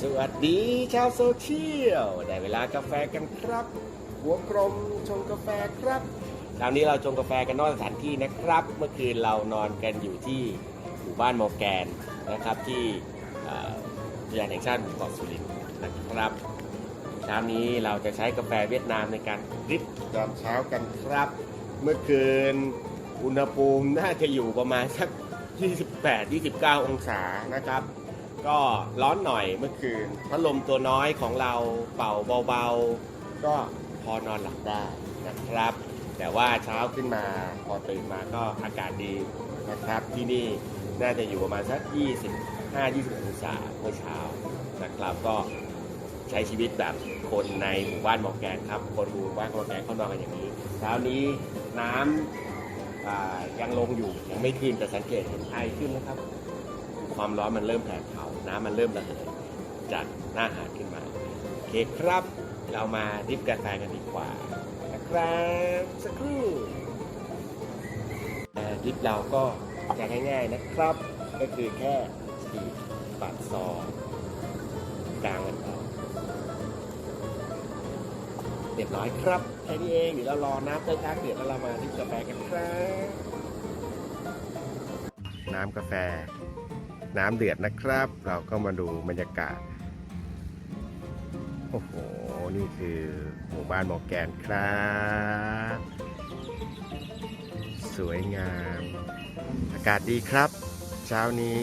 สวัสดีชาวโซเชียล ได้เวลากาแฟกันครับ หัวกลมชงกาแฟครับคราวนี้เราชงกาแฟกันนอกสถานที่นะครับ เมื่อคืนเรานอนกันอยู่ที่หมู่บ้านมอแกนนะครับที่อุทยานแห่งชาติหมู่เกาะสุรินทร์นะครับเช้านี้เราจะใช้กาแฟเวียดนามในการดริปตอนเช้ากันครับ เมื่อคืนอุณหภูมิน่าจะอยู่ประมาณสัก 28-29 องศานะครับ ก็ร้อนหน่อยเมื่อคืนพัดลมตัวน้อยของเราเป่าเบาๆ ก็พอนอนหลับได้นะครับ แต่ว่าเช้าขึ้นมาพอตื่นมาก็อากาศดีนะครับ ที่นี่น่าจะอยู่ประมาณสัก 25-26องศาเมื่อเช้านะครับก็ใช้ชีวิตแบบคนในหมู่บ้านหมอแกนครับ คนหมู่บ้านหมอแกนเขานอนกันอย่างนี้เช้านี้น้ำอ่ายังลงอยู่ยังไม่ขึ้นแต่สังเกตเห็นไอขึ้นนะครับ ความร้อนมันเริ่มแผดเผา น้ำมันเริ่มระเหยจากหน้าหาดขึ้นมาโอเคครับ เรามาดริบกาแฟกันดีกว่านะครับสักครู่อ่าดริบเราก็จะง่ายๆนะครับ ก็คือแค่บีปัดซองกลางกันเอาเรียบร้อยครับแค่นี้เองเดี๋ยวเรารอน้ำเต้ทักเดือดแล้วเรามาดริบกาแฟกันครับ น้ำกาแฟ น้ำเดือดนะครับ เราก็มาดูบรรยากาศ โอ้โห นี่คือหมู่บ้านมอแกนครับ สวยงาม อากาศดีครับ เช้านี้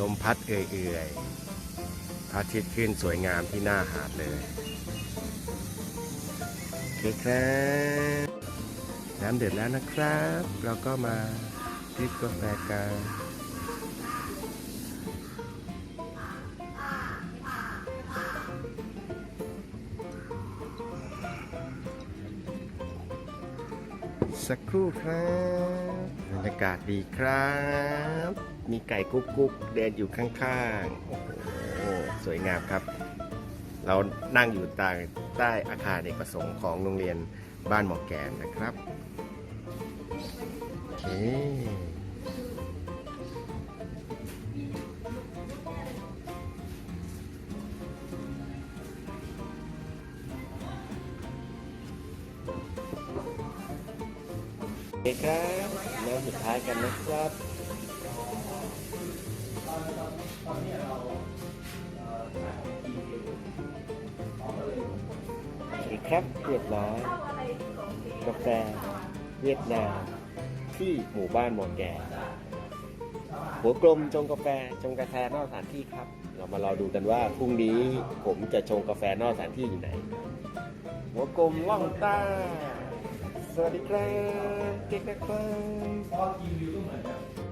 ลมพัดเอื่อยๆพระอาทิตย์ขึ้นสวยงามที่หน้าหาดเลยโอเคครับน้ำเดือดแล้วนะครับ เราก็มาดริบกาแฟกัน สักครู่ครับบรรยากาศดีครับ มีไก่กุ๊กกุ๊กเดินอยู่ข้างๆโอ้โหสวยงามครับ เรานั่งอยู่ใต้ใต้อาคารเอกประสงค์ของโรงเรียนบ้านหมอแกนนะครับโอเค เคครับแล้วสุดท้ายกันนะครับโอเคครับเรียบร้อยกาแฟเวียดนามที่หมู่บ้านมอนแกหัวกลมชงกาแฟชงกาแฟนอกสถานที่ครับ เรามารอดูกันว่าพรุ่งนี้ผมจะชงกาแฟนอกสถานที่อยู่ไหน หัวกลมล่องใต้ สวัสดีครับเด็กนะครับ